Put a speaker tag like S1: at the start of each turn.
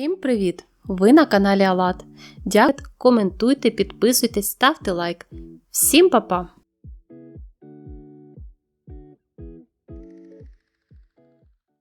S1: Всім привіт! Ви на каналі Алат. Дякую, коментуйте, підписуйтесь, ставте лайк. Всім па-па!